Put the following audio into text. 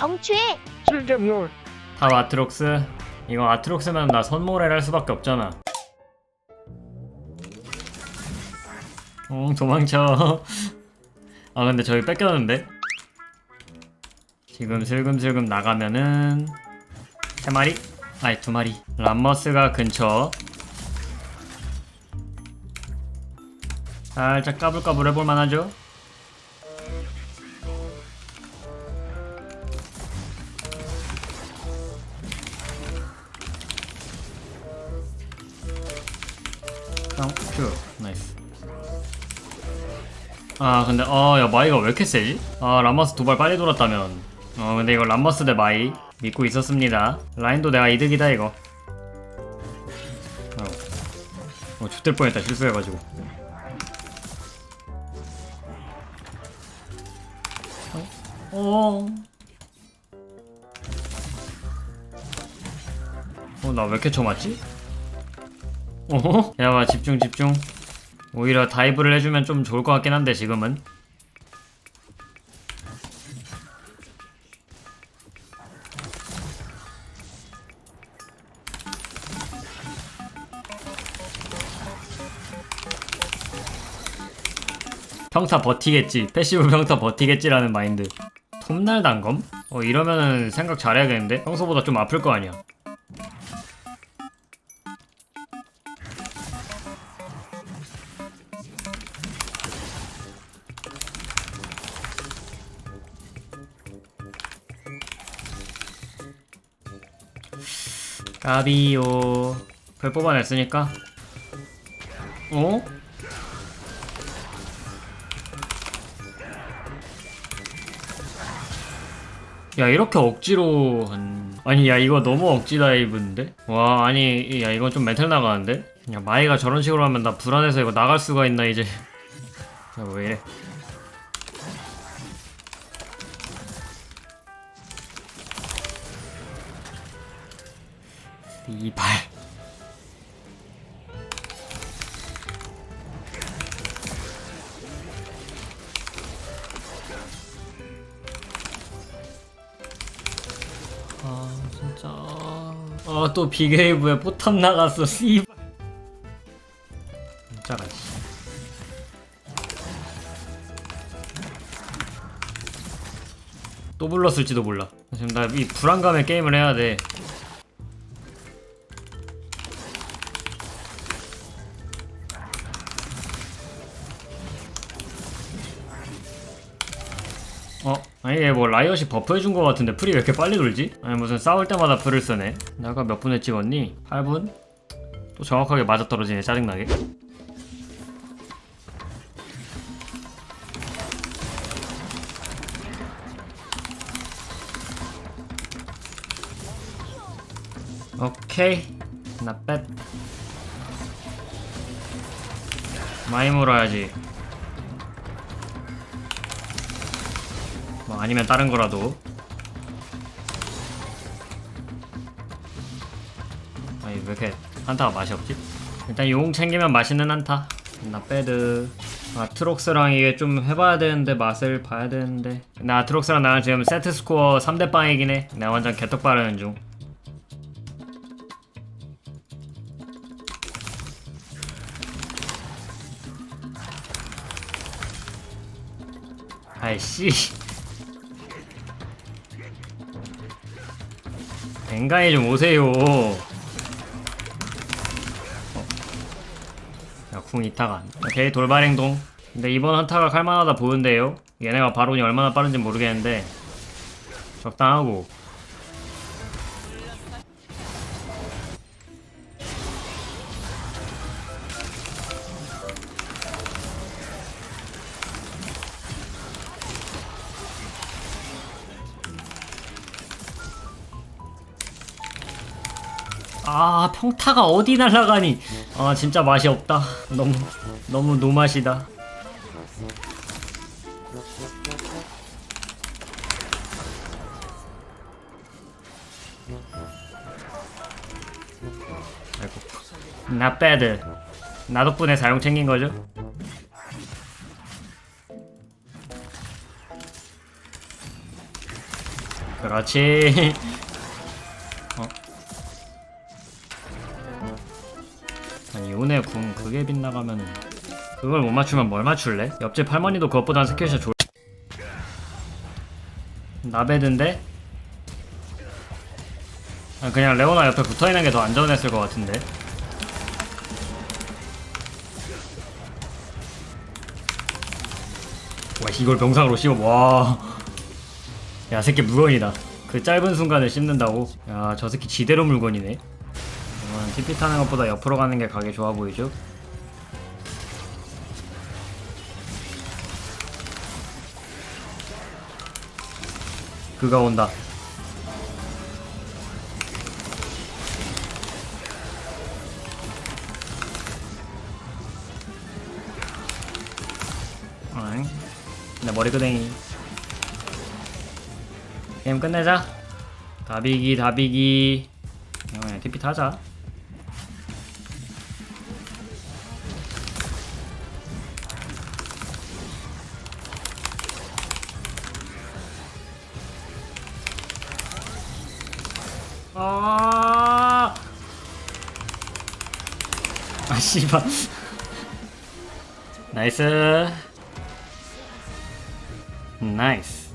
정취해. 실점롤 탑 아트록스? 이거 아트록스면 나 선모래를 할 수밖에 없잖아. 어 도망쳐. 아 근데 저기 뺏겼는데? 지금 슬금슬금 나가면은 세 마리? 아니 두 마리. 람머스가 근처. 살짝 까불까불 해볼만 하죠? 큐 나이스. 아 근데 아야 마이가 왜 이렇게 세지? 아 람머스 도발 빨리 돌았다면. 어 근데 이거 람머스 대 마이 믿고 있었습니다. 라인도 내가 이득이다 이거. 어, 어 죽될 뻔했다 실수해가지고. 어? 어, 나왜 이렇게 쳐맞지? 어허? 야봐 집중 집중 오히려 다이브를 해주면 좀 좋을 것 같긴 한데 지금은 평타 버티겠지 패시브 평타 버티겠지라는 마인드 톱날 단검? 어 이러면은 생각 잘해야겠는데? 평소보다 좀 아플 거 아니야 까비요 별 뽑아냈으니까 어? 야 이렇게 억지로 한... 아니 야 이거 너무 억지 다이브인데? 와 아니 야 이건 좀 멘탈 나가는데? 야 마이가 저런 식으로 하면 나 불안해서 이거 나갈 수가 있나 이제 야왜 이래 이발. 아 진짜. 아또 비게이브에 포탑 나갔어 씨발. 진짜가 씨. 또 불렀을지도 몰라. 지금 나 이 불안감에 게임을 해야 돼 어? 아니 얘뭐 라이엇이 버프해준 거 같은데 풀이 왜 이렇게 빨리 돌지? 아니 무슨 싸울 때마다 풀을 쓰네 내가 몇 분에 찍었니? 8분? 또 정확하게 맞아떨어지네 짜증나게 오케이 나빼 많이 물어야지 아니면 다른 거라도. 아니 왜 이렇게 한타가 맛이 없지? 일단 용 챙기면 맛있는 한타. 나 빼드. 아 트록스랑 이게 좀 해봐야 되는데 맛을 봐야 되는데. 나 아트록스랑 나랑 지금 세트 스코어 3대 빵이긴 해. 내가 완전 개떡 바르는 중. 아이씨 뱅가에 좀 오세요 어. 야, 궁 이타가 안. 오케이, 돌발 행동. 근데 이번 한타가 갈만하다 보는데요? 얘네가 바론이 얼마나 빠른지 모르겠는데. 적당하고. 아 평타가 어디 날아가니? 아 진짜 맛이 없다. 너무 너무 노맛이다. 아이고 나 배드 나 덕분에 사용 챙긴 거죠? 그렇지 요네 궁 그게 빗나가면은 그걸 못 맞추면 뭘 맞출래? 옆집 할머니도 그것보단 스킬샷 좋 나베드인데? 아, 그냥 레오나 옆에 붙어있는 게 더 안전했을 것 같은데 와 이걸 병상으로 씹어 와야 새끼 물건이다 그 짧은 순간에 씹는다고? 야 저 새끼 지대로 물건이네 TP 타는 것보다 옆으로 가는 게 가게 좋아 보이죠? 그가 온다. 어잉? 내 머리끄댕이. 게임 끝내자. 다비기 다비기. 어, 그냥 TP 타자 아, 아 씨발 나이스 나이스